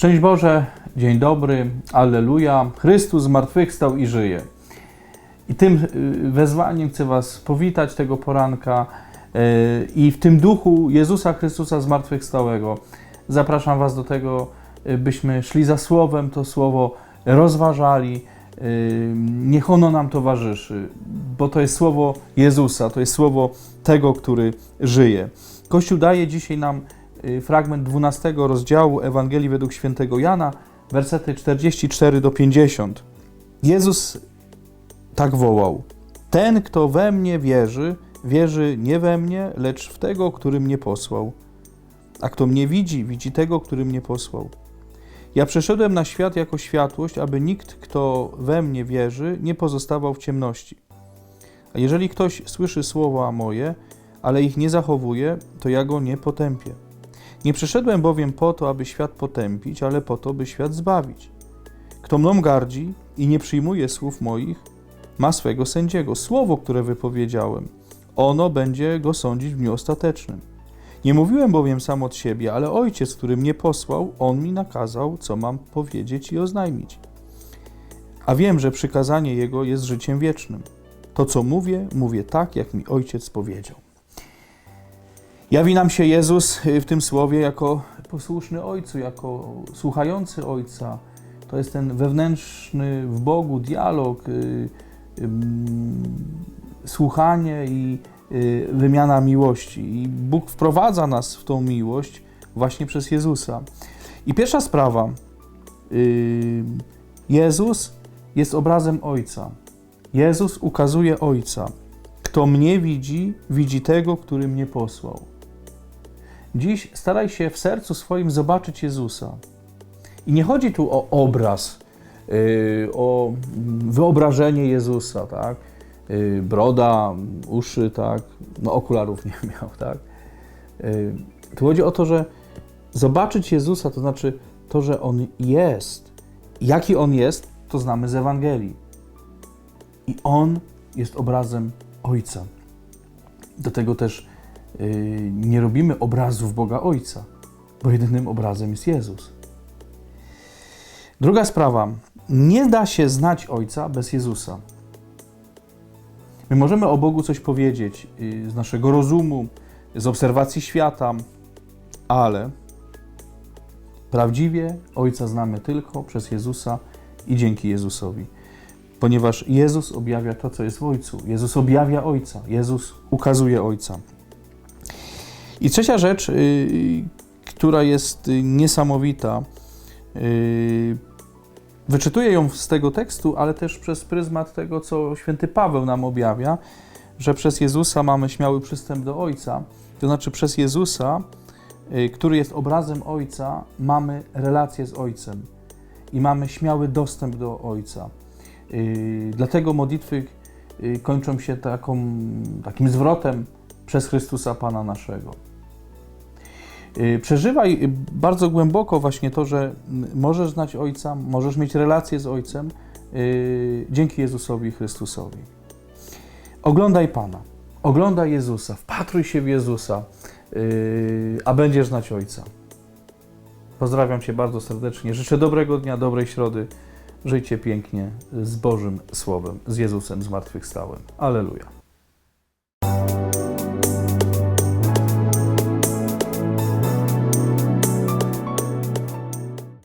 Szczęść Boże, dzień dobry, Alleluja. Chrystus zmartwychwstał i żyje. I tym y, wezwaniem chcę Was powitać tego poranka y, i w tym duchu Jezusa Chrystusa zmartwychwstałego zapraszam Was do tego, y, byśmy szli za Słowem, to Słowo rozważali. Niech ono nam towarzyszy, bo to jest Słowo Jezusa, to jest Słowo tego, który żyje. Kościół daje dzisiaj nam fragment 12 rozdziału Ewangelii według świętego Jana, wersety 44 do 50. Jezus tak wołał: Ten, kto we mnie wierzy, wierzy nie we mnie, lecz w tego, który mnie posłał. A kto mnie widzi, widzi tego, który mnie posłał. Ja przeszedłem na świat jako światłość, aby nikt, kto we mnie wierzy, nie pozostawał w ciemności. A jeżeli ktoś słyszy słowa moje, ale ich nie zachowuje, to ja go nie potępię. Nie przyszedłem bowiem po to, aby świat potępić, ale po to, by świat zbawić. Kto mną gardzi i nie przyjmuje słów moich, ma swego sędziego. Słowo, które wypowiedziałem, ono będzie go sądzić w dniu ostatecznym. Nie mówiłem bowiem sam od siebie, ale ojciec, który mnie posłał, on mi nakazał, co mam powiedzieć i oznajmić. A wiem, że przykazanie jego jest życiem wiecznym. To, co mówię, mówię tak, jak mi ojciec powiedział. Jawi nam się Jezus y, w tym słowie jako posłuszny Ojcu, jako słuchający Ojca. To jest ten wewnętrzny w Bogu dialog, y, słuchanie i y, wymiana miłości. I Bóg wprowadza nas w tą miłość właśnie przez Jezusa. I pierwsza sprawa. Jezus jest obrazem Ojca. Jezus ukazuje Ojca. Kto mnie widzi, widzi tego, który mnie posłał. Dziś staraj się w sercu swoim zobaczyć Jezusa. I nie chodzi tu o obraz, yy, o wyobrażenie Jezusa, tak? Yy, broda, uszy, tak? No okularów nie miał, tak? Yy, tu chodzi o to, że zobaczyć Jezusa, to znaczy to, że On jest. Jaki On jest, to znamy z Ewangelii. I On jest obrazem Ojca. Do tego też nie robimy obrazów Boga Ojca, bo jedynym obrazem jest Jezus. Druga sprawa. Nie da się znać Ojca bez Jezusa. My możemy o Bogu coś powiedzieć yy, z naszego rozumu, z obserwacji świata, ale prawdziwie Ojca znamy tylko przez Jezusa i dzięki Jezusowi ponieważ Jezus objawia to, co jest w Ojcu. Jezus objawia Ojca, Jezus ukazuje Ojca. I trzecia rzecz, yy, która jest niesamowita, yy, wyczytuję ją z tego tekstu, ale też przez pryzmat tego, co święty Paweł nam objawia, że przez Jezusa mamy śmiały przystęp do Ojca. To znaczy, przez Jezusa, yy, który jest obrazem Ojca, mamy relację z Ojcem i mamy śmiały dostęp do Ojca. Dlatego modlitwy kończą się taką, takim zwrotem przez Chrystusa Pana naszego. Yy, Przeżywaj bardzo głęboko właśnie to, że możesz znać Ojca, możesz mieć relację z Ojcem yy, dzięki Jezusowi Chrystusowi. Oglądaj Pana, oglądaj Jezusa, wpatruj się w Jezusa, yy, a będziesz znać Ojca. Pozdrawiam Cię bardzo serdecznie. Życzę dobrego dnia, dobrej środy. Żyjcie pięknie z Bożym Słowem, z Jezusem zmartwychwstałym. Aleluja.